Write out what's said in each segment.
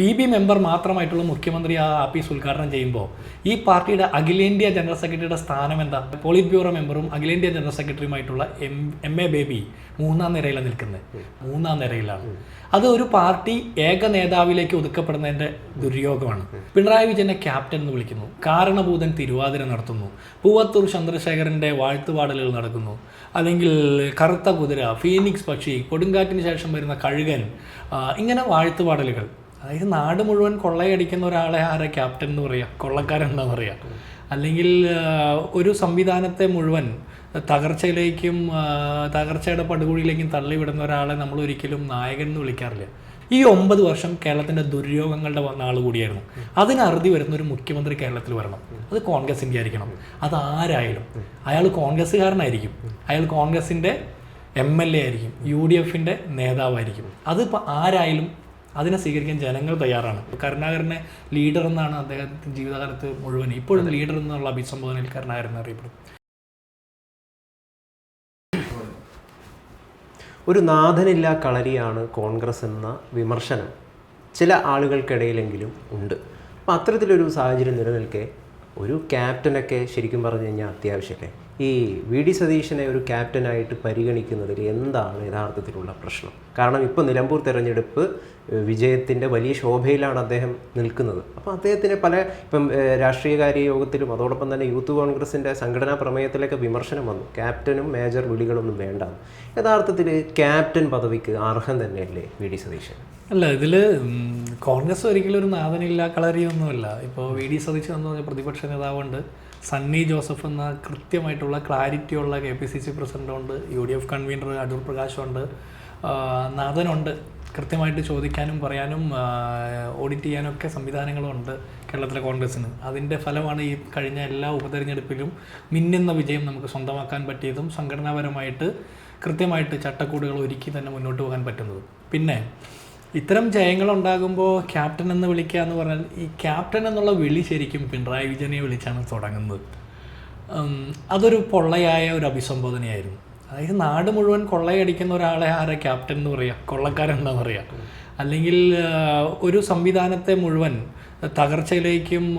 P B member മാത്രമായിട്ടുള്ള മുഖ്യമന്ത്രി ആ ആപ്പീസ് ഉദ്ഘാടനം ചെയ്യുമ്പോൾ ഈ പാർട്ടിയുടെ അഖിലേന്ത്യാ ജനറൽ സെക്രട്ടറിയുടെ സ്ഥാനം എന്താ? പോളിറ്റ് ബ്യൂറോ മെമ്പറും അഖിലേന്ത്യാ ജനറൽ സെക്രട്ടറിയുമായിട്ടുള്ള എം എം എ ബേബി മൂന്നാം നിരയിലാണ് നിൽക്കുന്നത്. മൂന്നാം നിരയിലാണ്. അത് ഒരു പാർട്ടി ഏക നേതാവിലേക്ക് ഒതുക്കപ്പെടുന്നതിന്റെ ദുര്യോഗമാണ്. പിണറായി വിജയനെ ക്യാപ്റ്റൻ എന്ന് വിളിക്കുന്നു. കാരണഭൂതൻ തിരുവാതിര നടത്തുന്നു. പൂവത്തൂർ ചന്ദ്രശേഖരന്റെ വാഴ്ത്തുപാടലുകൾ നടക്കുന്നു. അല്ലെങ്കിൽ കറുത്ത കുതിര ഫീനിക്സ് പക്ഷി കൊടുങ്കാറ്റിന് ശേഷം വരുന്ന കഴുകൻ ഇങ്ങനെ വാഴ്ത്തുപാടലുകൾ. അതായത് നാട് മുഴുവൻ കൊള്ളയടിക്കുന്ന ഒരാളെ ആരെ ക്യാപ്റ്റൻ എന്ന് പറയാം? കൊള്ളക്കാരൻ എന്താണെന്ന് പറയാം. അല്ലെങ്കിൽ ഒരു സംവിധാനത്തെ മുഴുവൻ തകർച്ചയിലേക്കും തകർച്ചയുടെ പടുകുഴിയിലേക്കും തള്ളിവിടുന്ന ഒരാളെ നമ്മൾ ഒരിക്കലും നായകൻ എന്ന് വിളിക്കാറില്ല. ഈ ഒമ്പത് വർഷം കേരളത്തിന്റെ ദുര്യോഗങ്ങളുടെ നാൾ കൂടിയായിരുന്നു. അതിന് അറുതി വരുന്ന ഒരു മുഖ്യമന്ത്രി കേരളത്തിൽ വരണം. അത് കോൺഗ്രസിന്റെ ആയിരിക്കണം. അത് ആരായാലും. അയാൾ കോൺഗ്രസ്സുകാരനായിരിക്കും. അയാൾ കോൺഗ്രസിന്റെ എം എൽ എ ആയിരിക്കും. യു ഡി എഫിന്റെ നേതാവായിരിക്കും. അതിപ്പോൾ ആരായാലും അതിനെ സ്വീകരിക്കാൻ ജനങ്ങൾ തയ്യാറാണ്. കരുണാകരനെ ലീഡർ എന്നാണ് അദ്ദേഹത്തിന്റെ ജീവിതകാലത്ത് മുഴുവൻ ഇപ്പോഴും ലീഡർ എന്നുള്ള അഭിസംബോധനയിൽ കരുണാകരൻ അറിയപ്പെടും. ഒരു നാഥനില്ലാ കളരിയാണ് കോൺഗ്രസ് എന്ന വിമർശനം. ചില ആളുകൾക്കിടയിലെങ്കിലും ഉണ്ട്. അപ്പം അത്തരത്തിലൊരു സാഹചര്യം നിലനിൽക്കെ ഒരു ക്യാപ്റ്റനൊക്കെ ശരിക്കും പറഞ്ഞു കഴിഞ്ഞാൽ അത്യാവശ്യമല്ലേ? ഈ വി ഡി സതീശനെ ഒരു ക്യാപ്റ്റനായിട്ട് പരിഗണിക്കുന്നതിൽ എന്താണ് യഥാർത്ഥത്തിലുള്ള പ്രശ്നം? കാരണം ഇപ്പോൾ നിലമ്പൂർ തെരഞ്ഞെടുപ്പ് വിജയത്തിന്റെ വലിയ ശോഭയിലാണ് അദ്ദേഹം നിൽക്കുന്നത്. അപ്പോൾ അദ്ദേഹത്തിന് പല ഇപ്പം രാഷ്ട്രീയകാര്യ യോഗത്തിലും അതോടൊപ്പം തന്നെ യൂത്ത് കോൺഗ്രസിന്റെ സംഘടനാ പ്രമേയത്തിലൊക്കെ വിമർശനം വന്നു. ക്യാപ്റ്റനും മേജർ വിളികളൊന്നും വേണ്ട യഥാർത്ഥത്തിൽ ക്യാപ്റ്റൻ പദവിക്ക് അർഹം തന്നെയല്ലേ വി ഡി സതീശൻ? അല്ല ഇതിൽ കോൺഗ്രസ് ഒരിക്കലും ഒരു നാഥനില്ല കളരിയൊന്നുമില്ല. ഇപ്പോൾ വി ഡി സതീശൻ എന്ന് പറഞ്ഞ പ്രതിപക്ഷ നേതാവുണ്ട്. സണ്ണി ജോസഫ് എന്ന കൃത്യമായിട്ടുള്ള ക്ലാരിറ്റിയുള്ള K P C C പ്രസിഡന്റുണ്ട് U D F convener Adoor പ്രകാശുണ്ട്. നാഥനുണ്ട്. കൃത്യമായിട്ട് ചോദിക്കാനും പറയാനും ഓഡിറ്റ് ചെയ്യാനും ഒക്കെ സംവിധാനങ്ങളുണ്ട് കേരളത്തിലെ കോൺഗ്രസ്സിന്. അതിന്റെ ഫലമാണ് ഈ കഴിഞ്ഞ എല്ലാ ഉപതെരഞ്ഞെടുപ്പിലും മിന്നുന്ന വിജയം നമുക്ക് സ്വന്തമാക്കാൻ പറ്റിയതും സംഘടനാപരമായിട്ട് കൃത്യമായിട്ട് ചട്ടക്കൂടുകൾ ഒരുക്കി തന്നെ മുന്നോട്ട് പോകാൻ പറ്റുന്നതും. പിന്നെ ഇത്തരം ജയങ്ങൾ ഉണ്ടാകുമ്പോൾ ക്യാപ്റ്റൻ എന്ന് വിളിക്കുക എന്ന് പറഞ്ഞാൽ ഈ ക്യാപ്റ്റൻ എന്നുള്ള വിളി ശരിക്കും പിണറായി വിജയനെ വിളിച്ചാണ് തുടങ്ങുന്നത്. അതൊരു പൊള്ളയായ ഒരു അഭിസംബോധനയായിരുന്നു. അതായത് നാട് മുഴുവൻ കൊള്ളയടിക്കുന്ന ഒരാളെ ആരെ ക്യാപ്റ്റൻ എന്ന് പറയുക കൊള്ളക്കാരൻ പറയുക പറയാം? അല്ലെങ്കിൽ ഒരു സംവിധാനത്തെ മുഴുവൻ തകർച്ചയിലേക്കും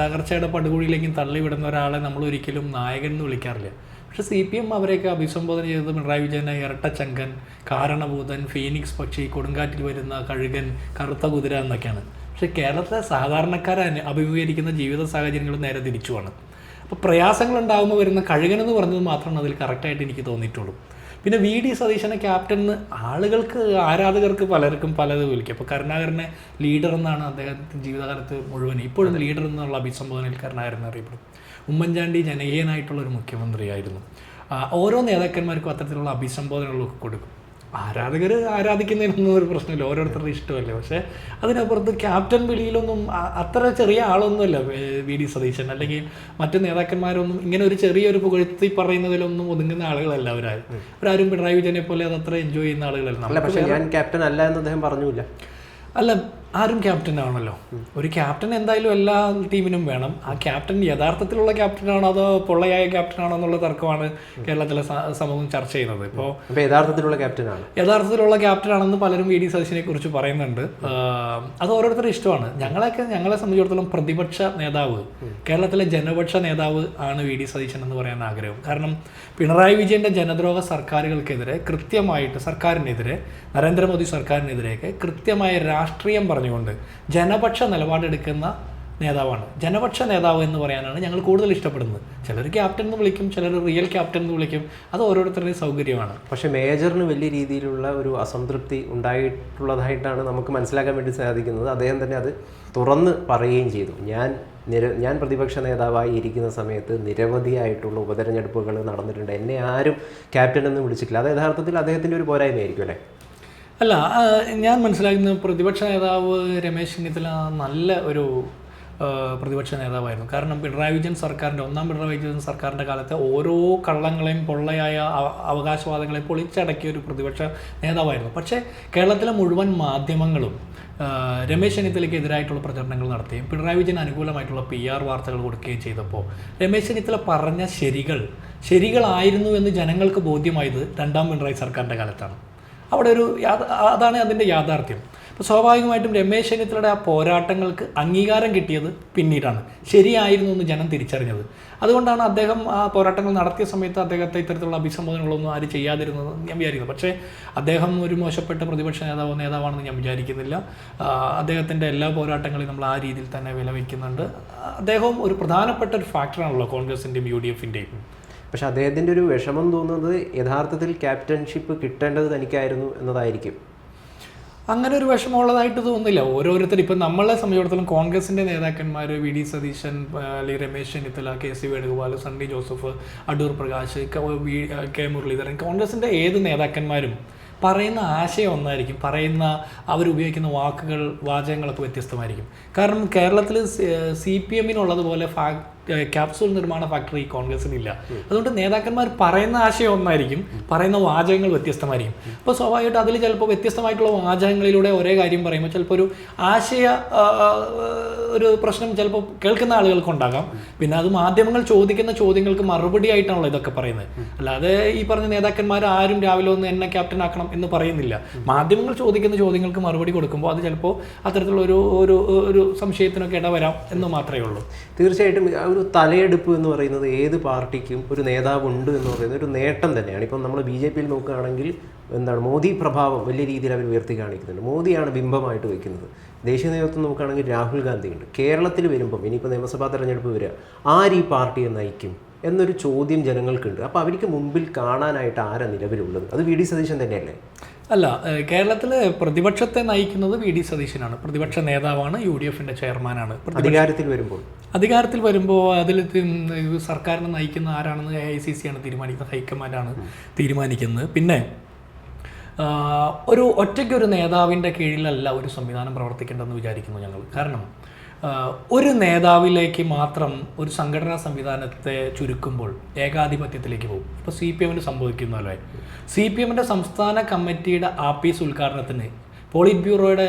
തകർച്ചയുടെ പടുകുഴിയിലേക്കും തള്ളിവിടുന്ന ഒരാളെ നമ്മൾ ഒരിക്കലും നായകൻ എന്ന് വിളിക്കാറില്ല. പക്ഷെ സി പി എം അവരെയൊക്കെ അഭിസംബോധന ചെയ്തത് പിണറായി വിജയനെ ഇരട്ടച്ചങ്കൻ കാരണഭൂതൻ ഫീനിക്സ് പക്ഷി കൊടുങ്കാറ്റിൽ വരുന്ന കഴുകൻ കറുത്ത കുതിര എന്നൊക്കെയാണ്. പക്ഷെ കേരളത്തിലെ സാധാരണക്കാരെ അഭിമുഖീകരിക്കുന്ന ജീവിത സാഹചര്യങ്ങൾ നേരെ തിരിച്ചുമാണ് അപ്പോൾ പ്രയാസങ്ങൾ ഉണ്ടാകുമ്പോൾ വരുന്ന കഴുകൻ എന്ന് പറഞ്ഞത് മാത്രമാണ് അതിൽ കറക്റ്റായിട്ട് എനിക്ക് തോന്നിയിട്ടുള്ളൂ. പിന്നെ വി ഡി സതീശനെ ക്യാപ്റ്റൻ എന്ന് ആളുകൾക്ക് ആരാധകർക്ക് പലർക്കും പലത് വിളിക്കും. അപ്പോൾ കരുണാകരനെ ലീഡർ എന്നാണ് അദ്ദേഹത്തിന്റെ ജീവിതകാലത്ത് മുഴുവൻ ഇപ്പോഴും ലീഡർ എന്നുള്ള അഭിസംബോധനയിൽ കരുണാകരൻ അറിയപ്പെടും. ഉമ്മൻചാണ്ടി ജനകീയനായിട്ടുള്ള ഒരു മുഖ്യമന്ത്രിയായിരുന്നു. ഓരോ നേതാക്കന്മാർക്കും അത്തരത്തിലുള്ള അഭിസംബോധനകളൊക്കെ കൊടുക്കും. ആരാധകർ ആരാധിക്കുന്നതിനൊന്നും ഒരു പ്രശ്നമില്ല. ഓരോരുത്തരുടെ ഇഷ്ടമല്ലേ? പക്ഷേ അതിനപ്പുറത്ത് ക്യാപ്റ്റൻ വിളിയിലൊന്നും അത്ര ചെറിയ ആളൊന്നുമല്ല വേ- ഡി സതീശൻ. അല്ലെങ്കിൽ മറ്റു നേതാക്കന്മാരൊന്നും ഇങ്ങനെ ഒരു ചെറിയൊരു പുകഴ്ത്തി പറയുന്നതിലൊന്നും ഒതുങ്ങുന്ന ആളുകളല്ല അവരാരും അവരാരും പിണറായി വിജയനെ പോലെ അത് അത്ര എൻജോയ് ചെയ്യുന്ന ആളുകളല്ല. പക്ഷേ ഞാൻ ക്യാപ്റ്റൻ അല്ല എന്ന് അദ്ദേഹം പറഞ്ഞില്ല അല്ല ആരും ക്യാപ്റ്റൻ ആണല്ലോ. ഒരു ക്യാപ്റ്റൻ എന്തായാലും എല്ലാ ടീമിനും വേണം. ആ ക്യാപ്റ്റൻ യഥാർത്ഥത്തിലുള്ള ക്യാപ്റ്റൻ ആണോ അതോ പൊള്ളയായ ക്യാപ്റ്റൻ ആണോ എന്നുള്ള തർക്കമാണ് കേരളത്തിലെ സമൂഹം ചർച്ച ചെയ്യുന്നത്. ഇപ്പോൾ യഥാർത്ഥത്തിലുള്ള ക്യാപ്റ്റൻ ആണ്. യഥാർത്ഥത്തിലുള്ള ക്യാപ്റ്റൻ ആണെന്ന് പലരും വി ഡി സതീശിനെ കുറിച്ച് പറയുന്നുണ്ട്. അത് ഓരോരുത്തരുടെ ഇഷ്ടമാണ്. ഞങ്ങളെയൊക്കെ ഞങ്ങളെ സംബന്ധിച്ചിടത്തോളം പ്രതിപക്ഷ നേതാവ് കേരളത്തിലെ ജനപക്ഷ നേതാവ് ആണ് വി ഡി സതീശൻ എന്ന് പറയാൻ ആഗ്രഹം. കാരണം പിണറായി വിജയന്റെ ജനദ്രോഹ സർക്കാരുകൾക്കെതിരെ കൃത്യമായിട്ട് സർക്കാരിനെതിരെ നരേന്ദ്രമോദി സർക്കാരിനെതിരെയൊക്കെ കൃത്യമായ രാഷ്ട്രീയം പറഞ്ഞുകൊണ്ട് ജനപക്ഷ നിലപാടെടുക്കുന്ന നേതാവാണ്. ജനപക്ഷ നേതാവ് എന്ന് പറയാനാണ് ഞങ്ങൾ കൂടുതൽ ഇഷ്ടപ്പെടുന്നത്. ചിലർ ക്യാപ്റ്റൻ എന്ന് വിളിക്കും ചിലർ റിയൽ ക്യാപ്റ്റൻ എന്ന് വിളിക്കും. അത് ഓരോരുത്തരുടെയും സൗകര്യമാണ്. പക്ഷേ മേജറിന് വലിയ രീതിയിലുള്ള ഒരു അസംതൃപ്തി ഉണ്ടായിട്ടുള്ളതായിട്ടാണ് നമുക്ക് മനസ്സിലാക്കാൻ വേണ്ടി സാധിക്കുന്നത്. അദ്ദേഹം തന്നെ അത് തുറന്ന് പറയുകയും ചെയ്തു. ഞാൻ നിര ഞാൻ പ്രതിപക്ഷ നേതാവായി ഇരിക്കുന്ന സമയത്ത് നിരവധിയായിട്ടുള്ള ഉപതെരഞ്ഞെടുപ്പുകൾ നടന്നിട്ടുണ്ട്. എന്നെ ആരും ക്യാപ്റ്റൻ എന്ന് വിളിച്ചിട്ടില്ല. അത് യഥാർത്ഥത്തിൽ അദ്ദേഹത്തിന്റെ ഒരു പോരായ്മയായിരിക്കും അല്ലേ? അല്ല ഞാൻ മനസ്സിലാക്കുന്ന പ്രതിപക്ഷ നേതാവ് രമേശ് ചെന്നിത്തല നല്ല ഒരു പ്രതിപക്ഷ നേതാവായിരുന്നു. കാരണം പിണറായി വിജയൻ സർക്കാരിന്റെ ഒന്നാം പിണറായി വിജയൻ സർക്കാരിന്റെ കാലത്തെ ഓരോ കള്ളങ്ങളെയും പൊള്ളയായ അവകാശവാദങ്ങളെ പൊളിച്ചടക്കിയ ഒരു പ്രതിപക്ഷ നേതാവായിരുന്നു. പക്ഷേ കേരളത്തിലെ മുഴുവൻ മാധ്യമങ്ങളും രമേശ് ചെന്നിത്തലയ്ക്ക് എതിരായിട്ടുള്ള പ്രചരണങ്ങൾ നടത്തുകയും പിണറായി വിജയൻ അനുകൂലമായിട്ടുള്ള പി ആർ വാർത്തകൾ കൊടുക്കുകയും ചെയ്തപ്പോൾ രമേശ് ചെന്നിത്തല പറഞ്ഞ ശരികൾ ശരികളായിരുന്നു എന്ന് ജനങ്ങൾക്ക് ബോധ്യമായത് രണ്ടാം പിണറായി സർക്കാരിന്റെ കാലത്താണ്. അവിടെ ഒരു അതാണ് അതിന്റെ യാഥാർത്ഥ്യം. അപ്പോൾ സ്വാഭാവികമായിട്ടും രമേശ് ചെന്നിത്തലയുടെ ആ പോരാട്ടങ്ങൾക്ക് അംഗീകാരം കിട്ടിയത് പിന്നീടാണ്. ശരിയായിരുന്നു എന്ന് ജനം തിരിച്ചറിഞ്ഞത്. അതുകൊണ്ടാണ് അദ്ദേഹം ആ പോരാട്ടങ്ങൾ നടത്തിയ സമയത്ത് അദ്ദേഹത്തെ ഇത്തരത്തിലുള്ള അഭിസംബോധനകളൊന്നും ആരും ചെയ്യാതിരുന്നത് ഞാൻ വിചാരിക്കുന്നു. പക്ഷേ അദ്ദേഹം ഒരു മോശപ്പെട്ട പ്രതിപക്ഷ നേതാവ് നേതാവാണെന്ന് ഞാൻ വിചാരിക്കുന്നില്ല. അദ്ദേഹത്തിന്റെ എല്ലാ പോരാട്ടങ്ങളെയും നമ്മൾ ആ രീതിയിൽ തന്നെ വിലവയ്ക്കുന്നുണ്ട്. അദ്ദേഹവും ഒരു പ്രധാനപ്പെട്ട ഒരു ഫാക്ടറാണല്ലോ കോൺഗ്രസിന്റെയും യു ഡി എഫിന്റെയും പക്ഷെ അദ്ദേഹത്തിന്റെ ഒരു വിഷമം തോന്നുന്നത് യഥാർത്ഥത്തിൽ ക്യാപ്റ്റൻഷിപ്പ് കിട്ടേണ്ടത് തനിക്കായിരുന്നു എന്നതായിരിക്കും. അങ്ങനെ ഒരു വിഷമമുള്ളതായിട്ട് തോന്നുന്നില്ല. ഓരോരുത്തർ ഇപ്പം നമ്മളെ സംബന്ധിച്ചിടത്തോളം കോൺഗ്രസിന്റെ നേതാക്കന്മാർ വി ഡി സതീശൻ അല്ലെങ്കിൽ Ramesh Chennithala K C Venugopal Sunny Joseph Adoor Prakash K Muraleedharan കോൺഗ്രസിന്റെ ഏത് നേതാക്കന്മാരും പറയുന്ന ആശയം ഒന്നായിരിക്കും. പറയുന്ന അവരുപയോഗിക്കുന്ന വാക്കുകൾ വാചകങ്ങളൊക്കെ വ്യത്യസ്തമായിരിക്കും. കാരണം കേരളത്തിൽ സി പി എമ്മിനുള്ളതുപോലെ ഫാ ക്യാപ്സൂൾ നിർമ്മാണ ഫാക്ടറി കോൺഗ്രസിനില്ല അതുകൊണ്ട് നേതാക്കന്മാർ പറയുന്ന ആശയം ഒന്നായിരിക്കും പറയുന്ന വാചകങ്ങൾ വ്യത്യസ്തമായിരിക്കും. അപ്പോൾ സ്വാഭാവികമായിട്ട് അതിൽ ചിലപ്പോൾ വ്യത്യസ്തമായിട്ടുള്ള വാചകങ്ങളിലൂടെ ഒരേ കാര്യം പറയുമ്പോൾ ചിലപ്പോൾ ഒരു ആശയ ഒരു പ്രശ്നം ചിലപ്പോൾ കേൾക്കുന്ന ആളുകൾക്ക് ഉണ്ടാകാം. പിന്നെ അത് മാധ്യമങ്ങൾ ചോദിക്കുന്ന ചോദ്യങ്ങൾക്ക് മറുപടി ആയിട്ടാണല്ലോ ഇതൊക്കെ പറയുന്നത്. അല്ലാതെ ഈ പറഞ്ഞ നേതാക്കന്മാർ ആരും രാവിലെ ഒന്ന് എന്നെ ക്യാപ്റ്റൻ ആക്കണം എന്ന് പറയുന്നില്ല. മാധ്യമങ്ങൾ ചോദിക്കുന്ന ചോദ്യങ്ങൾക്ക് മറുപടി കൊടുക്കുമ്പോൾ അത് ചിലപ്പോൾ അത്തരത്തിലുള്ള ഒരു ഒരു ഒരു സംശയത്തിനൊക്കെ ഇടവരാം എന്ന് മാത്രമേ ഉള്ളൂ. തീർച്ചയായിട്ടും ഒരു തലയെടുപ്പ് എന്ന് പറയുന്നത് ഏത് പാർട്ടിക്കും ഒരു നേതാവ് ഉണ്ട് എന്ന് പറയുന്നത് ഒരു നേട്ടം തന്നെയാണ്. ഇപ്പം നമ്മൾ ബി ജെ പിയിൽ നോക്കുകയാണെങ്കിൽ എന്താണ് മോദി പ്രഭാവം വലിയ രീതിയിൽ അവർ ഉയർത്തി കാണിക്കുന്നുണ്ട്. മോദിയാണ് ബിംബമായിട്ട് വയ്ക്കുന്നത്. ദേശീയ നേതൃത്വം നോക്കുകയാണെങ്കിൽ രാഹുൽ ഗാന്ധിയുണ്ട്. കേരളത്തിൽ വരുമ്പം ഇനിയിപ്പോൾ നിയമസഭാ തെരഞ്ഞെടുപ്പ് വരിക ആര് ഈ പാർട്ടിയെ നയിക്കും എന്നൊരു ചോദ്യം ജനങ്ങൾക്കുണ്ട്. അപ്പോൾ അവർക്ക് മുമ്പിൽ കാണാനായിട്ട് ആരാ നിലവിലുള്ളത്? അത് വി ഡി സതീശൻ തന്നെയല്ലേ? അല്ല കേരളത്തിൽ കേരളത്തിലെ പ്രതിപക്ഷത്തെ നയിക്കുന്നത് വി ഡി സതീശനാണ്. പ്രതിപക്ഷ നേതാവാണ് യു ഡി എഫിന്റെ ചെയർമാനാണ്. അധികാരത്തിൽ വരുമ്പോൾ. അധികാരത്തിൽ വരുമ്പോൾ അതിൽ സർക്കാരിനെ നയിക്കുന്ന ആരാണെന്ന് എ ഐ സി സി ആണ് തീരുമാനിക്കുന്നത് ഹൈക്കമാൻഡാണ് തീരുമാനിക്കുന്നത്. പിന്നെ ഒരു ഒറ്റയ്ക്ക് ഒരു നേതാവിന്റെ കീഴിലല്ല ഒരു സംവിധാനം പ്രവർത്തിക്കേണ്ടതെന്ന് വിചാരിക്കുന്നു ഞങ്ങൾ കാരണം ഒരു നേതാവിലേക്ക് മാത്രം ഒരു സംഘടനാ സംവിധാനത്തെ ചുരുക്കുമ്പോൾ ഏകാധിപത്യത്തിലേക്ക് പോകും. ഇപ്പോൾ സി പി എമ്മിന് സംഭവിക്കുന്നല്ലോ സി പി എമ്മിന്റെ സംസ്ഥാന കമ്മിറ്റിയുടെ ആപ്പീസ് ഉദ്ഘാടനത്തിന് പോളിറ്റ് ബ്യൂറോയുടെ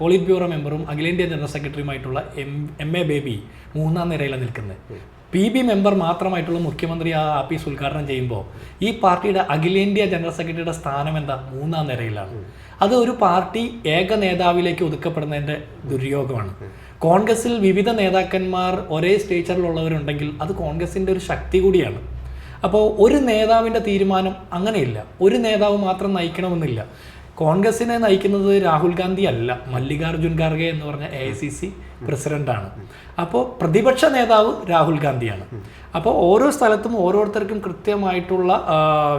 പോളിറ്റ് ബ്യൂറോ മെമ്പറും അഖിലേന്ത്യാ ജനറൽ സെക്രട്ടറിയുമായിട്ടുള്ള എം എം എ ബേബി മൂന്നാം നിരയിലാണ് നിൽക്കുന്നത്. പി ബി മെമ്പർ മാത്രമായിട്ടുള്ള മുഖ്യമന്ത്രി ആ ആപ്പീസ് ഉദ്ഘാടനം ചെയ്യുമ്പോൾ ഈ പാർട്ടിയുടെ അഖിലേന്ത്യാ ജനറൽ സെക്രട്ടറിയുടെ സ്ഥാനം എന്താ? മൂന്നാം നിരയിലാണ്. അത് ഒരു പാർട്ടി ഏക നേതാവിലേക്ക് ഒതുക്കപ്പെടുന്നതിന്റെ ദുര്യോഗമാണ്. കോൺഗ്രസിൽ വിവിധ നേതാക്കന്മാർ ഒരേ സ്റ്റേച്ചറിലുള്ളവരുണ്ടെങ്കിൽ അത് കോൺഗ്രസിന്റെ ഒരു ശക്തി കൂടിയാണ്. അപ്പോൾ ഒരു നേതാവിന്റെ തീരുമാനം അങ്ങനെയില്ല. ഒരു നേതാവ് മാത്രം നയിക്കണമെന്നില്ല. കോൺഗ്രസിനെ നയിക്കുന്നത് രാഹുൽ ഗാന്ധി അല്ല. മല്ലികാർജുൻ ഖാർഗെ എന്ന് പറഞ്ഞ എ ഐ സി സി പ്രസിഡന്റാണ്. അപ്പോൾ പ്രതിപക്ഷ നേതാവ് രാഹുൽ ഗാന്ധിയാണ്. അപ്പോൾ ഓരോ സ്ഥലത്തും ഓരോരുത്തർക്കും കൃത്യമായിട്ടുള്ള ആ,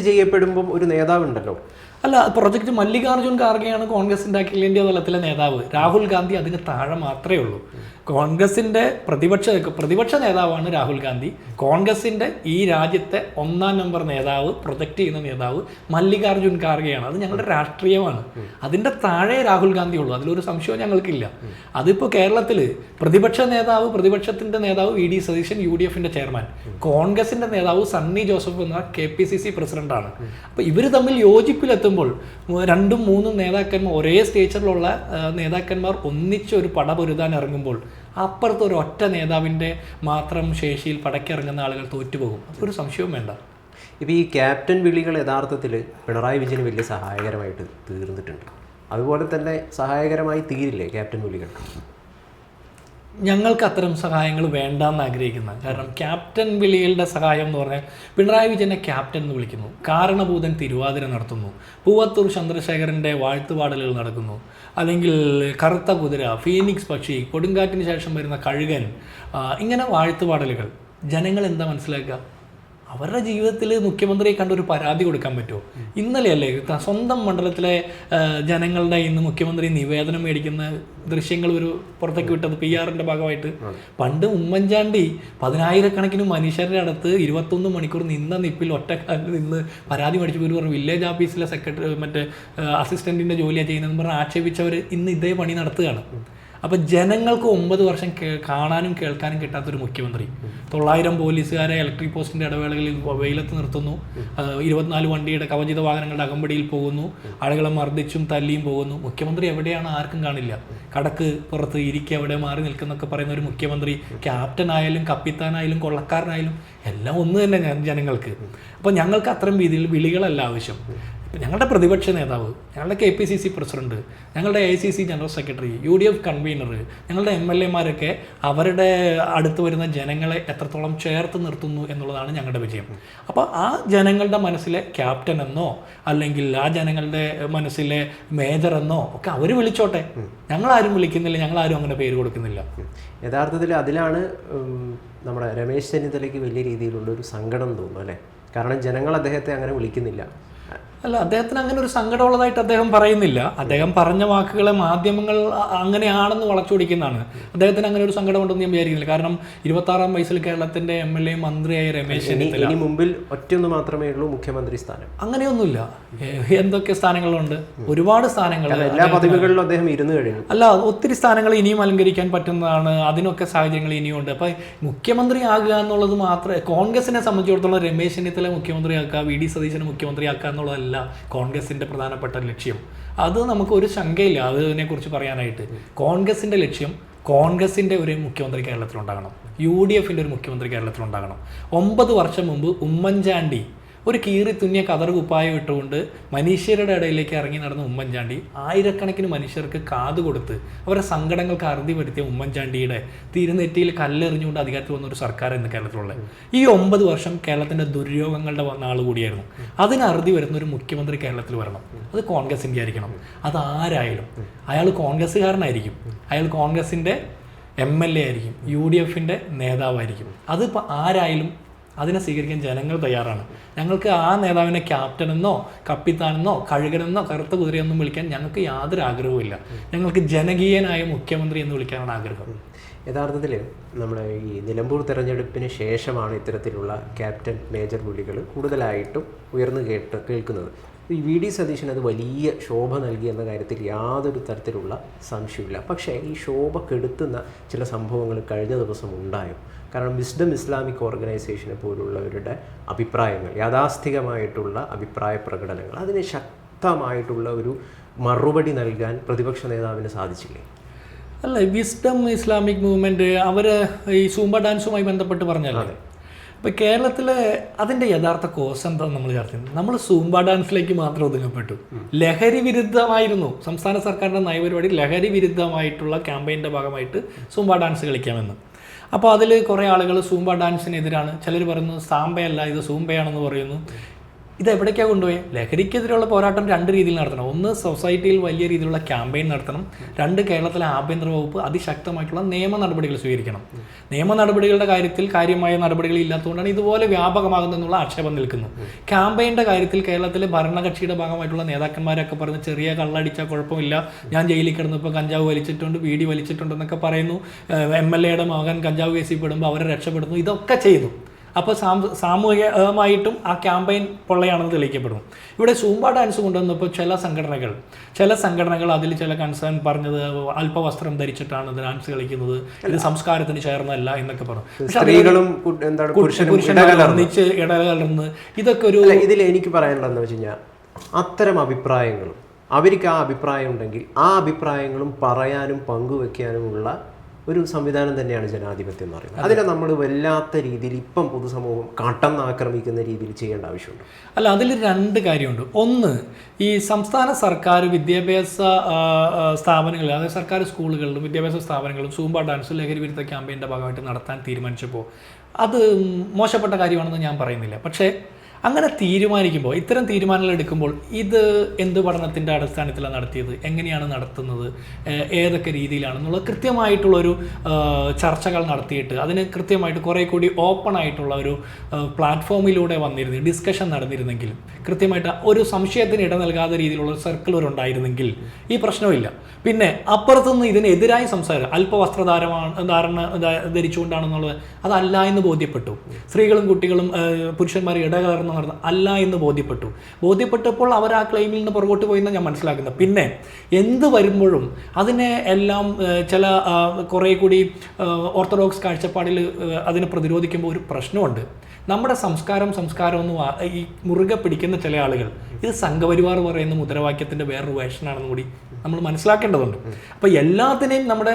ചെയ്യപ്പെടുമ്പോൾ ഒരു നേതാവുണ്ടല്ലോ. അല്ല പ്രൊജക്ട് മല്ലികാർജുൻ ഖാർഗെയാണ് കോൺഗ്രസിന്റെ അഖിലേന്ത്യാ തലത്തിലെ നേതാവ്. രാഹുൽ ഗാന്ധി അതിന് താഴെ മാത്രമേ ഉള്ളൂ. കോൺഗ്രസിന്റെ പ്രതിപക്ഷ പ്രതിപക്ഷ നേതാവാണ് രാഹുൽ ഗാന്ധി. കോൺഗ്രസിന്റെ ഈ രാജ്യത്തെ ഒന്നാം നമ്പർ നേതാവ് പ്രൊജക്റ്റ് ചെയ്യുന്ന നേതാവ് മല്ലികാർജുൻ ഖാർഗെയാണ്. അത് ഞങ്ങളുടെ രാഷ്ട്രീയമാണ്. അതിന്റെ താഴെ രാഹുൽ ഗാന്ധി ഉള്ളൂ. അതിലൊരു സംശയവും ഞങ്ങൾക്കില്ല. അതിപ്പോൾ കേരളത്തിൽ പ്രതിപക്ഷ നേതാവ് പ്രതിപക്ഷത്തിന്റെ നേതാവ് V D Satheesan U D എഫിന്റെ ചെയർമാൻ. കോൺഗ്രസിന്റെ നേതാവ് സണ്ണി ജോസഫ് എന്ന കെ പി സി സി പ്രസിഡന്റാണ്. അപ്പോൾ ഇവർ തമ്മിൽ യോജിപ്പിലെത്തുമ്പോൾ രണ്ടും മൂന്നും നേതാക്കന്മാർ ഒരേ സ്റ്റേച്ചറിലുള്ള ആ, നേതാക്കന്മാർ ഒന്നിച്ച് ഒരു പട ഇറങ്ങുമ്പോൾ അപ്പുറത്ത് ഒരു ഒറ്റ നേതാവിന്റെ മാത്രം ശേഷിയിൽ പടക്കിറങ്ങുന്ന ആളുകൾ തോറ്റുപോകും. അതൊരു സംശയവും വേണ്ട. ഇപ്പോൾ ഈ ക്യാപ്റ്റൻ വിളികൾ യഥാർത്ഥത്തിൽ പിണറായി വിജയന് വലിയ സഹായകരമായിട്ട് തീർന്നിട്ടുണ്ട്. അതുപോലെ തന്നെ സഹായകരമായി തീരില്ലേ ക്യാപ്റ്റൻ വിളികൾ? ഞങ്ങൾക്ക് അത്തരം സഹായങ്ങൾ വേണ്ടാന്ന് ആഗ്രഹിക്കുന്ന. കാരണം ക്യാപ്റ്റൻ വിളികളുടെ സഹായം എന്ന് പറഞ്ഞാൽ പിണറായി വിജയനെ ക്യാപ്റ്റൻ എന്ന് വിളിക്കുന്നു. കാരണഭൂതൻ തിരുവാതിര നടത്തുന്നു. പൂവത്തൂർ ചന്ദ്രശേഖരന്റെ വാഴ്ത്തുപാടലുകൾ നടക്കുന്നു. അല്ലെങ്കിൽ കറുത്ത കുതിര ഫീനിക്സ് പക്ഷി കൊടുങ്കാറ്റിന് ശേഷം വരുന്ന കഴുകൻ ഇങ്ങനെ വാഴ്ത്തുപാടലുകൾ. ജനങ്ങൾ എന്താ മനസ്സിലാക്കുക? അവരുടെ ജീവിതത്തിൽ മുഖ്യമന്ത്രിയെ കണ്ട് ഒരു പരാതി കൊടുക്കാൻ പറ്റുമോ? ഇന്നലെയല്ലേ സ്വന്തം മണ്ഡലത്തിലെ ജനങ്ങളുടെ ഇന്ന് മുഖ്യമന്ത്രി നിവേദനം മേടിക്കുന്ന ദൃശ്യങ്ങൾ ഒരു പുറത്തേക്ക് വിട്ടത് പി ആറിന്റെ ഭാഗമായിട്ട്. പണ്ട് ഉമ്മൻചാണ്ടി പതിനായിരക്കണക്കിന് മനുഷ്യരുടെ അടുത്ത് ഇരുപത്തൊന്ന് മണിക്കൂർ നിന്ന നിപ്പിൽ ഒറ്റക്കാലിൽ നിന്ന് പരാതി മേടിച്ചു പോയി പറഞ്ഞു വില്ലേജ് ഓഫീസിലെ സെക്രട്ടറി മറ്റേ അസിസ്റ്റന്റിന്റെ ജോലിയാണ് ചെയ്യുന്നതെന്ന് പറഞ്ഞ് ആക്ഷേപിച്ചവർ ഇന്ന് ഇതേ പണി നടത്തുകയാണ്. അപ്പൊ ജനങ്ങൾക്ക് ഒമ്പത് വർഷം കാണാനും കേൾക്കാനും കിട്ടാത്തൊരു മുഖ്യമന്ത്രി. തൊള്ളായിരം പോലീസുകാരെ ഇലക്ട്രിക് പോസ്റ്റിന്റെ ഇടവേളകളിൽ വെയിലത്ത് നിർത്തുന്നു. ഇരുപത്തിനാല് വണ്ടിയുടെ കവചിത വാഹനങ്ങളുടെ അകമ്പടിയിൽ പോകുന്നു. ആളുകളെ മർദ്ദിച്ചും തല്ലിയും പോകുന്നു. മുഖ്യമന്ത്രി എവിടെയാണ് ആർക്കും കാണില്ല. കടക്ക് പുറത്ത് ഇരിക്കുക എവിടെ മാറി നിൽക്കുന്നൊക്കെ പറയുന്ന ഒരു മുഖ്യമന്ത്രി ക്യാപ്റ്റൻ ആയാലും കപ്പിത്താനായാലും കൊള്ളക്കാരനായാലും എല്ലാം ഒന്ന് തന്നെ ജനങ്ങൾക്ക്. അപ്പോൾ ഞങ്ങൾക്ക് അത്തരം രീതിയിൽ വിളികളല്ല ആവശ്യം. ഞങ്ങളുടെ പ്രതിപക്ഷ നേതാവ് ഞങ്ങളുടെ K P C C president ഞങ്ങളുടെ A C C general secretary U D F convener ഞങ്ങളുടെ എം എൽ എമാരൊക്കെ അവരുടെ അടുത്ത് വരുന്ന ജനങ്ങളെ എത്രത്തോളം ചേർത്ത് നിർത്തുന്നു എന്നുള്ളതാണ് ഞങ്ങളുടെ വിജയം. അപ്പോൾ ആ ജനങ്ങളുടെ മനസ്സിലെ ക്യാപ്റ്റൻ എന്നോ അല്ലെങ്കിൽ ആ ജനങ്ങളുടെ മനസ്സിലെ മേജർ എന്നോ ഒക്കെ അവർ വിളിച്ചോട്ടെ. ഞങ്ങളാരും വിളിക്കുന്നില്ല ഞങ്ങളാരും അങ്ങനെ പേര് കൊടുക്കുന്നില്ല. യഥാർത്ഥത്തിൽ അതിലാണ് നമ്മുടെ രമേശ് ചെന്നിത്തലയ്ക്ക് വലിയ രീതിയിലുള്ള ഒരു സങ്കടം തോന്നുന്നു അല്ലേ? കാരണം ജനങ്ങൾ അദ്ദേഹത്തെ അങ്ങനെ വിളിക്കുന്നില്ല. അല്ല അദ്ദേഹത്തിന് അങ്ങനെ ഒരു സങ്കടമുള്ളതായിട്ട് അദ്ദേഹം പറയുന്നില്ല. അദ്ദേഹം പറഞ്ഞ വാക്കുകളെ മാധ്യമങ്ങൾ അങ്ങനെയാണെന്ന് വളച്ചൊടിക്കുന്നതാണ്. അദ്ദേഹത്തിന് അങ്ങനെ ഒരു സങ്കടമുണ്ടെന്ന് ഞാൻ വിചാരിക്കുന്നില്ല. കാരണം ഇരുപത്താറാം വയസ്സിൽ കേരളത്തിന്റെ എം എൽ എ മന്ത്രിയായ രമേശ് ചെന്നിത്തല. മുമ്പിൽ ഒറ്റൊന്ന് മാത്രമേ ഉള്ളൂ മുഖ്യമന്ത്രി സ്ഥാനം. അങ്ങനെയൊന്നുമില്ല. എന്തൊക്കെ സ്ഥാനങ്ങളുണ്ട്? ഒരുപാട് സ്ഥാനങ്ങൾ. എല്ലാ പദവികളിലും അദ്ദേഹം ഇരുന്ന് കഴിഞ്ഞു അല്ല ഒത്തിരി സ്ഥാനങ്ങൾ ഇനിയും അലങ്കരിക്കാൻ പറ്റുന്നതാണ്. അതിനൊക്കെ സാഹചര്യങ്ങൾ ഇനിയും ഉണ്ട് അപ്പൊ മുഖ്യമന്ത്രി ആകുക എന്നുള്ളത് മാത്രമേ കോൺഗ്രസിനെ സംബന്ധിച്ചിടത്തോളം രമേശ് ചെന്നിത്തല മുഖ്യമന്ത്രിയാക്കുക വി. ഡി. സതീശനെ മുഖ്യമന്ത്രിയാക്കുക എന്നുള്ളതല്ല. കോൺഗ്രസിന്റെ പ്രധാനപ്പെട്ട ലക്ഷ്യം. അത് നമുക്ക് ഒരു ശങ്കയില്ല അതിനെക്കുറിച്ച് പറയാനായിട്ട്. കോൺഗ്രസിന്റെ ലക്ഷ്യം കോൺഗ്രസിന്റെ ഒരു മുഖ്യമന്ത്രി കേരളത്തിലുണ്ടാകണം. യു ഡി എഫിന്റെ ഒരു മുഖ്യമന്ത്രി കേരളത്തിലുണ്ടാകണം. ഒമ്പത് വർഷം മുമ്പ് ഉമ്മൻചാണ്ടി ഒരു കീറി തുന്നിയ കതർ കുപ്പായം ഇട്ടുകൊണ്ട് മനുഷ്യരുടെ ഇടയിലേക്ക് ഇറങ്ങി നടന്ന ഉമ്മൻചാണ്ടി ആയിരക്കണക്കിന് മനുഷ്യർക്ക് കാത് കൊടുത്ത് അവരുടെ സങ്കടങ്ങൾക്ക് അറുതി വരുത്തിയ ഉമ്മൻചാണ്ടിയുടെ തിരുനെറ്റിയിൽ കല്ലെറിഞ്ഞുകൊണ്ട് അധികാരത്തിൽ വന്ന ഒരു സർക്കാർ ഇന്ന് കേരളത്തിലുള്ളത്. ഈ ഒമ്പത് വർഷം കേരളത്തിന്റെ ദുര്യോഗങ്ങളുടെ നാൾ കൂടിയായിരുന്നു. അതിന് അറുതി വരുന്ന ഒരു മുഖ്യമന്ത്രി കേരളത്തിൽ വരണം. അത് കോൺഗ്രസിന്റെ ആയിരിക്കണം. അത് ആരായാലും. അയാൾ കോൺഗ്രസ്സുകാരനായിരിക്കും. അയാൾ കോൺഗ്രസിന്റെ എം എൽ എ ആയിരിക്കും. യു ഡി എഫിന്റെ നേതാവായിരിക്കും. അതിപ്പോൾ ആരായാലും അതിനെ സ്വീകരിക്കാൻ ജനങ്ങൾ തയ്യാറാണ്. ഞങ്ങൾക്ക് ആ നേതാവിനെ ക്യാപ്റ്റനെന്നോ കപ്പിത്താനെന്നോ കഴുകനെന്നോ കറുത്ത കുതിരയെന്നും വിളിക്കാൻ ഞങ്ങൾക്ക് യാതൊരു ആഗ്രഹവുമില്ല ഞങ്ങൾക്ക് ജനകീയനായ മുഖ്യമന്ത്രി എന്ന് വിളിക്കാനാണ് ആഗ്രഹം. യഥാർത്ഥത്തിൽ നമ്മുടെ ഈ നിലമ്പൂർ തെരഞ്ഞെടുപ്പിന് ശേഷമാണ് ഇത്തരത്തിലുള്ള ക്യാപ്റ്റൻ മേജർ വിളികൾ കൂടുതലായിട്ടും ഉയർന്നു കേട്ട് കേൾക്കുന്നത്. ഈ വി ഡി സതീശന് അത് വലിയ ശോഭ നൽകി എന്ന കാര്യത്തിൽ യാതൊരു തരത്തിലുള്ള സംശയമില്ല പക്ഷേ ഈ ശോഭ കെടുത്തുന്ന ചില സംഭവങ്ങൾ കഴിഞ്ഞ ദിവസം ഉണ്ടായോ? കാരണം വിസ്ഡം ഇസ്ലാമിക് ഓർഗനൈസേഷനെ പോലുള്ളവരുടെ അഭിപ്രായങ്ങൾ യാഥാസ്ഥികമായിട്ടുള്ള അഭിപ്രായ പ്രകടനങ്ങൾ അതിന് ശക്തമായിട്ടുള്ള ഒരു മറുപടി നൽകാൻ പ്രതിപക്ഷ നേതാവിന് സാധിച്ചില്ലേ? അല്ല വിസ്ഡം ഇസ്ലാമിക് മൂവ്മെന്റ് അവർ ഈ സൂംബ ഡാൻസുമായി ബന്ധപ്പെട്ട് പറഞ്ഞല്ലോ? അതെ. ഇപ്പം കേരളത്തിലെ അതിന്റെ യഥാർത്ഥ കോസ് എന്താണെന്ന് നമ്മൾ ചർച്ച ചെയ്യുന്നത്. നമ്മൾ സൂംബ ഡാൻസിലേക്ക് മാത്രം ഒതുങ്ങപ്പെട്ടു. ലഹരി വിരുദ്ധമായിരുന്നു. സംസ്ഥാന സർക്കാരിന്റെ നയപരിപാടി ലഹരി വിരുദ്ധമായിട്ടുള്ള ക്യാമ്പയിന്റെ ഭാഗമായിട്ട് സൂംബ ഡാൻസ് കളിക്കാമെന്ന്. അപ്പോൾ അതിൽ കുറേ ആളുകൾ സൂംബ ഡാൻസിനെതിരാണ്. ചിലർ പറയുന്നു സാമ്പയല്ല ഇത് സൂംബയാണെന്ന് പറയുന്നു. ഇത് എവിടേക്കാണ് കൊണ്ടുപോയത് ലഹരിക്കെതിരെയുള്ള പോരാട്ടം രണ്ട് രീതിയിൽ നടത്തണം. ഒന്ന് സൊസൈറ്റിയിൽ വലിയ രീതിയിലുള്ള ക്യാമ്പയിൻ നടത്തണം. രണ്ട് കേരളത്തിലെ ആഭ്യന്തര വകുപ്പ് അതിശക്തമായിട്ടുള്ള നിയമ നടപടികൾ സ്വീകരിക്കണം. നിയമ നടപടികളുടെ കാര്യത്തിൽ കാര്യമായ നടപടികൾ ഇല്ലാത്തതുകൊണ്ടാണ് ഇതുപോലെ വ്യാപകമാകുന്നതെന്നുള്ള ആക്ഷേപം നിൽക്കുന്നു. ക്യാമ്പയിന്റെ കാര്യത്തിൽ കേരളത്തിലെ ഭരണകക്ഷിയുടെ ഭാഗമായിട്ടുള്ള നേതാക്കന്മാരൊക്കെ പറഞ്ഞ് ചെറിയ കള്ളടിച്ചാൽ കുഴപ്പമില്ല. ഞാൻ ജയിലിൽ കിടന്നപ്പോൾ കഞ്ചാവ് വലിച്ചിട്ടുണ്ട് വീടി വലിച്ചിട്ടുണ്ടെന്നൊക്കെ പറയുന്നു. എം എൽ എയുടെ മകൻ കഞ്ചാവ് കേസിൽ പെടുമ്പോൾ അവരെ രക്ഷപ്പെടുന്നു. ഇതൊക്കെ ചെയ്യുന്നു. അപ്പോൾ സാമൂഹികമായിട്ടും ആ ക്യാമ്പയിൻ പൊള്ളയാണെന്ന് തെളിയിക്കപ്പെടും. ഇവിടെ സൂംബ ഡാൻസ് കൊണ്ടുവന്നപ്പോൾ ചില സംഘടനകൾ ചില സംഘടനകൾ അതിൽ ചില കൺസേൺ പറഞ്ഞത് അല്പവസ്ത്രം ധരിച്ചിട്ടാണ് ഡാൻസ് കളിക്കുന്നത് ഇത് സംസ്കാരത്തിന് ചേർന്നല്ല എന്നൊക്കെ പറഞ്ഞു. സ്ത്രീകളും ഒന്നിച്ച് ഇടകലർന്ന് ഇതൊക്കെ ഒരു ഇതിൽ എനിക്ക് പറയാനുള്ളതെന്ന് വെച്ച് കഴിഞ്ഞാൽ അത്തരം അഭിപ്രായങ്ങളും അവർക്ക് ആ അഭിപ്രായം ഉണ്ടെങ്കിൽ ആ അഭിപ്രായങ്ങളും പറയാനും പങ്കുവെക്കാനുമുള്ള ഒരു സംവിധാനം തന്നെയാണ് ജനാധിപത്യം എന്ന് പറയുന്നത്. അതിനെ നമ്മൾ വല്ലാത്ത രീതിയിൽ ഇപ്പം പൊതുസമൂഹം കട്ടന്ന് ആക്രമിക്കുന്ന രീതിയിൽ ചെയ്യേണ്ട ആവശ്യമുണ്ട്. അല്ല അതിൽ രണ്ട് കാര്യമുണ്ട്. ഒന്ന് ഈ സംസ്ഥാന സർക്കാർ വിദ്യാഭ്യാസ സ്ഥാപനങ്ങളിൽ അതായത് സർക്കാർ സ്കൂളുകളിലും വിദ്യാഭ്യാസ സ്ഥാപനങ്ങളിലും സൂമ്പ ഡാൻസ് ലഹരി വിരുദ്ധ ക്യാമ്പയിന്റെ ഭാഗമായിട്ട് നടത്താൻ തീരുമാനിച്ചപ്പോൾ അത് മോശപ്പെട്ട കാര്യമാണെന്ന് ഞാൻ പറയുന്നില്ല. പക്ഷേ അങ്ങനെ തീരുമാനിക്കുമ്പോൾ ഇത്തരം തീരുമാനങ്ങൾ എടുക്കുമ്പോൾ ഇത് എന്ത് പഠനത്തിന്റെ അടിസ്ഥാനത്തിലാണ് നടത്തിയത്? എങ്ങനെയാണ് നടത്തുന്നത്? ഏതൊക്കെ രീതിയിലാണെന്നുള്ള കൃത്യമായിട്ടുള്ളൊരു ചർച്ചകൾ നടത്തിയിട്ട് അതിന് കൃത്യമായിട്ട് കുറേ കൂടി ഓപ്പൺ ആയിട്ടുള്ള ഒരു പ്ലാറ്റ്ഫോമിലൂടെ വന്നിരുന്നു ഡിസ്കഷൻ നടന്നിരുന്നെങ്കിൽ. കൃത്യമായിട്ട് ഒരു സംശയത്തിന് ഇട നൽകാത്ത രീതിയിലുള്ള സർക്കുലർ ഉണ്ടായിരുന്നെങ്കിൽ ഈ പ്രശ്നമില്ല പിന്നെ അപ്പുറത്തുനിന്ന് ഇതിനെതിരായി സംസാരം അല്പവസ്ത്രധാരമാണ് ധാരണ ധ- ധരിച്ചുകൊണ്ടാണെന്നുള്ളത് അതല്ല എന്ന് ബോധ്യപ്പെട്ടു. സ്ത്രീകളും കുട്ടികളും പുരുഷന്മാർ ഇടകലർന്ന് നടന്ന അല്ല എന്ന് ബോധ്യപ്പെട്ടു. ബോധ്യപ്പെട്ടപ്പോൾ അവർ ആ ക്ലെയിമിൽ നിന്ന് പുറകോട്ട് പോയി എന്ന് ഞാൻ മനസ്സിലാക്കുന്നത് പിന്നെ എന്ത് വരുമ്പോഴും അതിനെ എല്ലാം ചില കുറേ കൂടി ഓർത്തഡോക്സ് കാഴ്ചപ്പാടിൽ അതിനെ പ്രതിരോധിക്കുമ്പോൾ ഒരു പ്രശ്നമുണ്ട്. നമ്മുടെ സംസ്കാരം സംസ്കാരം എന്ന് ഈ മുറുകെ പിടിക്കുന്ന ചില ആളുകൾ ഇത് സംഘപരിവാർ പറയുന്ന മുദ്രാവാക്യത്തിന്റെ വേറൊരു വേഷനാണെന്ന് കൂടി നമ്മൾ മനസ്സിലാക്കേണ്ടതുണ്ട്. അപ്പോൾ എല്ലാത്തിനെയും നമ്മുടെ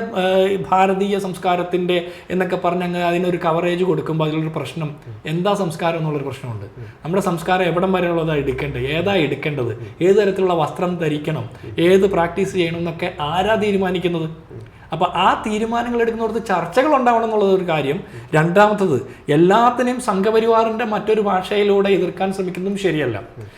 ഭാരതീയ സംസ്കാരത്തിന്റെ എന്നൊക്കെ പറഞ്ഞ് അങ്ങ് അതിനൊരു കവറേജ് കൊടുക്കുമ്പോൾ അതിലൊരു പ്രശ്നം എന്താ സംസ്കാരം എന്നുള്ളൊരു പ്രശ്നമുണ്ട്. നമ്മുടെ സംസ്കാരം എവിടം വരെയുള്ളതാണ് എടുക്കേണ്ടത്? ഏതാ എടുക്കേണ്ടത്? ഏത് തരത്തിലുള്ള വസ്ത്രം ധരിക്കണം? ഏത് പ്രാക്ടീസ് ചെയ്യണം എന്നൊക്കെ ആരാ തീരുമാനിക്കുന്നത്? അപ്പോൾ ആ തീരുമാനങ്ങൾ എടുക്കുന്നവർക്ക് ചർച്ചകൾ ഉണ്ടാവണം എന്നുള്ളത് ഒരു കാര്യം. രണ്ടാമത്തത് എല്ലാത്തിനെയും സംഘപരിവാറിന്റെ മറ്റൊരു ഭാഷയിലൂടെ എതിർക്കാൻ ശ്രമിക്കുന്നതും ശരിയല്ല.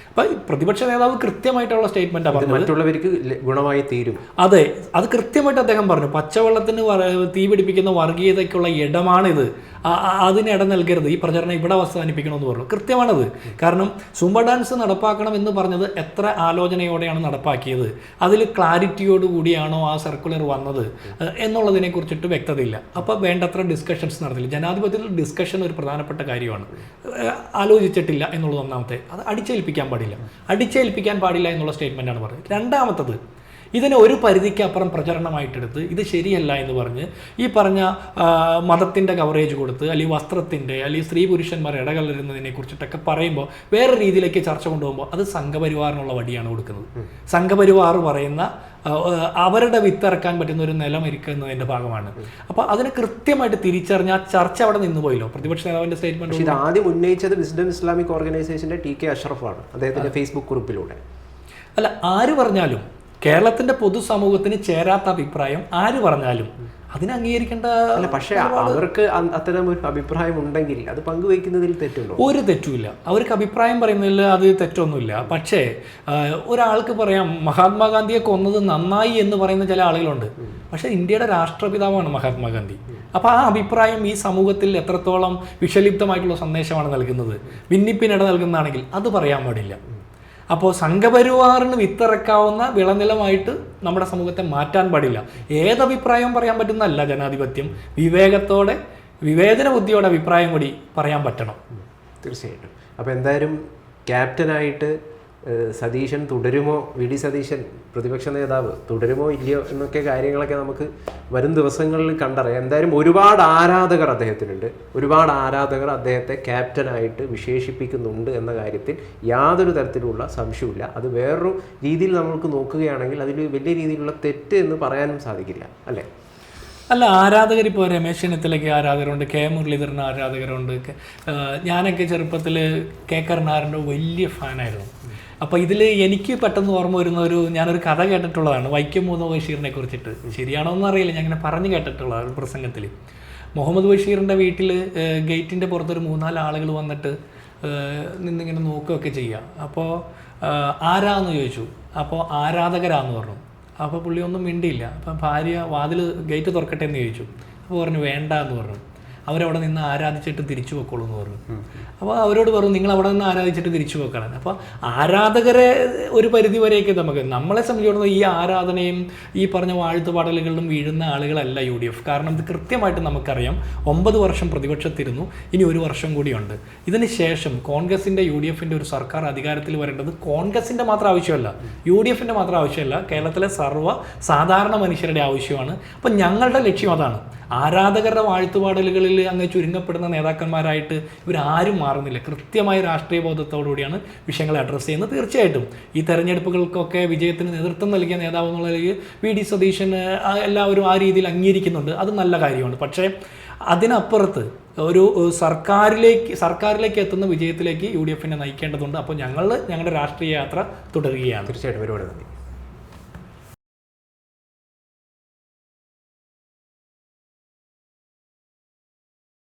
അപ്പോൾ പ്രതിപക്ഷ നേതാവ് കൃത്യമായിട്ടുള്ള സ്റ്റേറ്റ്മെന്റാണ് പറഞ്ഞത്. മറ്റുള്ളവർക്ക് ഗുണമായി തീരും. അതെ അത് കൃത്യമായിട്ട് അദ്ദേഹം പറഞ്ഞു. പച്ചവെള്ളത്തിന് തീപിടിപ്പിക്കുന്ന തീ പിടിപ്പിക്കുന്ന വർഗീയതയ്ക്കുള്ള ഇടമാണിത്. അതിന് ഇടം നൽകരുത്. ഈ പ്രചരണം ഇവിടെ അവസാനിപ്പിക്കണമെന്ന് പറഞ്ഞു. കൃത്യമാണത്. കാരണം സുംബ ഡാൻസ് നടപ്പാക്കണം എന്ന് പറഞ്ഞത് എത്ര ആലോചനയോടെയാണ് നടപ്പാക്കിയത്. അതിൽ ക്ലാരിറ്റിയോട് കൂടിയാണോ ആ സർക്കുലർ വന്നത് എന്നുള്ളതിനെ കുറിച്ചിട്ട് വ്യക്തതയില്ല. അപ്പോൾ വേണ്ടത്ര ഡിസ്കഷൻസ് നടത്തില്ല ജനാധിപത്യത്തിൽ ഡിസ്കഷൻ ഒരു പ്രധാനപ്പെട്ട കാര്യമാണ്. ആലോചിച്ചിട്ടില്ല എന്നുള്ളത് ഒന്നാമത്തെ. അത് അടിച്ചേൽപ്പിക്കാൻ പാടില്ല. അടിച്ചേൽപ്പിക്കാൻ പാടില്ല എന്നുള്ള സ്റ്റേറ്റ്മെന്റാണ് പറഞ്ഞത്. രണ്ടാമത്തത് ഇതിനെ ഒരു പരിധിക്ക് അപ്പുറം പ്രചരണമായിട്ടെടുത്ത് ഇത് ശരിയല്ല എന്ന് പറഞ്ഞ് ഈ പറഞ്ഞ മതത്തിന്റെ കവറേജ് കൊടുത്ത് അല്ലെങ്കിൽ വസ്ത്രത്തിന്റെ അല്ലെങ്കിൽ സ്ത്രീ പുരുഷന്മാർ ഇടകലരുന്നതിനെ കുറിച്ചിട്ടൊക്കെ പറയുമ്പോൾ വേറെ രീതിയിലേക്ക് ചർച്ച കൊണ്ടുപോകുമ്പോൾ അത് സംഘപരിവാറിനുള്ള വടിയാണ് കൊടുക്കുന്നത്. സംഘപരിവാർ പറയുന്ന അവരുടെ വിത്തിറക്കാൻ പറ്റുന്ന ഒരു നിലം ഇരിക്കുന്നതിന്റെ ഭാഗമാണ്. അപ്പോൾ അതിനെ കൃത്യമായിട്ട് തിരിച്ചറിഞ്ഞ ആ ചർച്ച അവിടെ നിന്ന് പോയല്ലോ. പ്രതിപക്ഷ നേതാവിന്റെ സ്റ്റേറ്റ്മെന്റ് ഇത് ആദ്യം ഉന്നയിച്ചത് വിസ്ഡം ഇസ്ലാമിക് ഓർഗനൈസേഷന്റെ ടി കെ അഷറഫാണ് അദ്ദേഹത്തിന്റെ ഫേസ്ബുക്ക് കുറിപ്പിലൂടെ അല്ല ആര് പറഞ്ഞാലും കേരളത്തിന്റെ പൊതുസമൂഹത്തിന് ചേരാത്ത അഭിപ്രായം ആര് പറഞ്ഞാലും? അതിനെ അംഗീകരിക്കേണ്ട അല്ല പക്ഷേ അവർക്ക് അത്തരം ഒരു അഭിപ്രായം ഉണ്ടെങ്കിൽ അത് പങ്കുവയ്ക്കുന്നതിൽ തെറ്റുണ്ടോ? ഒരു തെറ്റുമില്ല. അവർക്ക് അഭിപ്രായം പറയുന്നതിൽ അത് തെറ്റൊന്നുമില്ല. പക്ഷേ ഒരാൾക്ക് പറയാം മഹാത്മാഗാന്ധിയെ കൊന്നത് നന്നായി എന്ന് പറയുന്ന ചില ആളുകളുണ്ട്. പക്ഷേ ഇന്ത്യയുടെ രാഷ്ട്രപിതാവാണ് മഹാത്മാഗാന്ധി. അപ്പോൾ ആ അഭിപ്രായം ഈ സമൂഹത്തിൽ എത്രത്തോളം വിഷലിപ്തമായിട്ടുള്ള സന്ദേശമാണ് നൽകുന്നത്? ഭിന്നിപ്പിനിട നൽകുന്നതാണെങ്കിൽ അത് പറയാൻ പാടില്ല. അപ്പോൾ സംഘപരിവാറിന് വിത്തിറക്കാവുന്ന വിളനിലമായിട്ട് നമ്മുടെ സമൂഹത്തെ മാറ്റാൻ പാടില്ല. ഏതഭിപ്രായവും പറയാൻ പറ്റുന്നതല്ല ജനാധിപത്യം. വിവേകത്തോടെ വിവേചന ബുദ്ധിയോടെ അഭിപ്രായം കൂടി പറയാൻ പറ്റണം. തീർച്ചയായിട്ടും. അപ്പോൾ എന്തായാലും ക്യാപ്റ്റനായിട്ട് സതീശൻ തുടരുമോ? വി ഡി സതീശൻ പ്രതിപക്ഷ നേതാവ് തുടരുമോ ഇല്ലയോ എന്നൊക്കെ കാര്യങ്ങളൊക്കെ നമുക്ക് വരും ദിവസങ്ങളിൽ കണ്ടറിയാം. എന്തായാലും ഒരുപാട് ആരാധകർ അദ്ദേഹത്തിനുണ്ട്. ഒരുപാട് ആരാധകർ അദ്ദേഹത്തെ ക്യാപ്റ്റനായിട്ട് വിശേഷിപ്പിക്കുന്നുണ്ട് എന്ന കാര്യത്തിൽ യാതൊരു തരത്തിലുള്ള സംശയമില്ല അത് വേറൊരു രീതിയിൽ നമ്മൾക്ക് നോക്കുകയാണെങ്കിൽ അതിൽ വലിയ രീതിയിലുള്ള തെറ്റ് എന്ന് പറയാനും സാധിക്കില്ല. അല്ലേ? അല്ല ആരാധകർ ഇപ്പോൾ രമേശ് ചെന്നിത്തലയ്ക്ക് ആരാധകരുണ്ട് കെ മുരളീധരൻ ആരാധകരുണ്ട് ഞാനൊക്കെ ചെറുപ്പത്തിൽ കെ കരുണാകരന്റെ വലിയ ഫാനായിരുന്നു. അപ്പോൾ ഇതിൽ എനിക്ക് പെട്ടെന്ന് ഓർമ്മ വരുന്ന ഒരു ഞാനൊരു കഥ കേട്ടിട്ടുള്ളതാണ്. വൈക്കം മുഹമ്മദ് ബഷീറിനെ കുറിച്ചിട്ട്. ശരിയാണോ എന്ന് അറിയില്ല. ഞാൻ ഇങ്ങനെ പറഞ്ഞു കേട്ടിട്ടുള്ള ഒരു പ്രസംഗത്തിൽ മുഹമ്മദ് ബഷീറിന്റെ വീട്ടിൽ ഗേറ്റിന്റെ പുറത്തൊരു മൂന്നാൽ ആളുകൾ വന്നിട്ട് നിന്നിങ്ങനെ നോക്കുകയൊക്കെ ചെയ്യുക അപ്പോൾ ആരാന്ന് ചോദിച്ചു. അപ്പോൾ ആരാധകരാന്ന് പറഞ്ഞു. അപ്പോൾ പുള്ളി ഒന്നും മിണ്ടിയില്ല. അപ്പം ഭാര്യ വാതിൽ ഗേറ്റ് തുറക്കട്ടെ എന്ന് ചോദിച്ചു. അപ്പോൾ പറഞ്ഞു വേണ്ട എന്ന് പറഞ്ഞു. അവരവിടെ നിന്ന് ആരാധിച്ചിട്ട് തിരിച്ചു വെക്കോളൂ എന്ന് പറഞ്ഞു. അപ്പോൾ അവരോട് പറഞ്ഞു നിങ്ങൾ അവിടെ നിന്ന് ആരാധിച്ചിട്ട് തിരിച്ചു വെക്കണം. അപ്പോൾ ആരാധകരെ ഒരു പരിധി വരെയൊക്കെ നമുക്ക് നമ്മളെ സംബന്ധിച്ചിടത്തോളം ഈ ആരാധനയും ഈ പറഞ്ഞ വാഴ്ത്തുപാടലുകളിലും വീഴുന്ന ആളുകളല്ല യു ഡി എഫ്. കാരണം ഇത് കൃത്യമായിട്ട് നമുക്കറിയാം ഒമ്പത് വർഷം പ്രതിപക്ഷത്തിരുന്നു ഇനി ഒരു വർഷം കൂടിയുണ്ട്. ഇതിന് ശേഷം കോൺഗ്രസിന്റെ യു ഡി എഫിന്റെ ഒരു സർക്കാർ അധികാരത്തിൽ വരേണ്ടത് കോൺഗ്രസിന്റെ മാത്രം ആവശ്യമല്ല. യു ഡി എഫിന്റെ മാത്രം ആവശ്യമല്ല കേരളത്തിലെ സർവ സാധാരണ മനുഷ്യരുടെ ആവശ്യമാണ്. അപ്പം ഞങ്ങളുടെ ലക്ഷ്യം അതാണ് ആരാധകരുടെ വാഴ്ത്തുപാടലുകളിൽ അങ്ങ് ചുരുങ്ങപ്പെടുന്ന നേതാക്കന്മാരായിട്ട് ഇവരാരും മാറുന്നില്ല. കൃത്യമായ രാഷ്ട്രീയ ബോധത്തോടുകൂടിയാണ് വിഷയങ്ങളെ അഡ്രസ്സ് ചെയ്യുന്നത്. തീർച്ചയായിട്ടും ഈ തെരഞ്ഞെടുപ്പുകൾക്കൊക്കെ വിജയത്തിന് നേതൃത്വം നൽകിയ നേതാവ് എന്നുള്ള നിലയിൽ വി ഡി സതീശന് എല്ലാവരും ആ രീതിയിൽ അംഗീകരിക്കുന്നുണ്ട്. അത് നല്ല കാര്യമാണ്. പക്ഷേ അതിനപ്പുറത്ത് ഒരു സർക്കാരിലേക്ക് സർക്കാരിലേക്ക് എത്തുന്ന വിജയത്തിലേക്ക് യു ഡി എഫിനെ നയിക്കേണ്ടതുണ്ട്. അപ്പോൾ ഞങ്ങൾ ഞങ്ങളുടെ രാഷ്ട്രീയ യാത്ര തുടരുകയാണ്. തീർച്ചയായിട്ടും. ഒരുപാട് നന്ദി.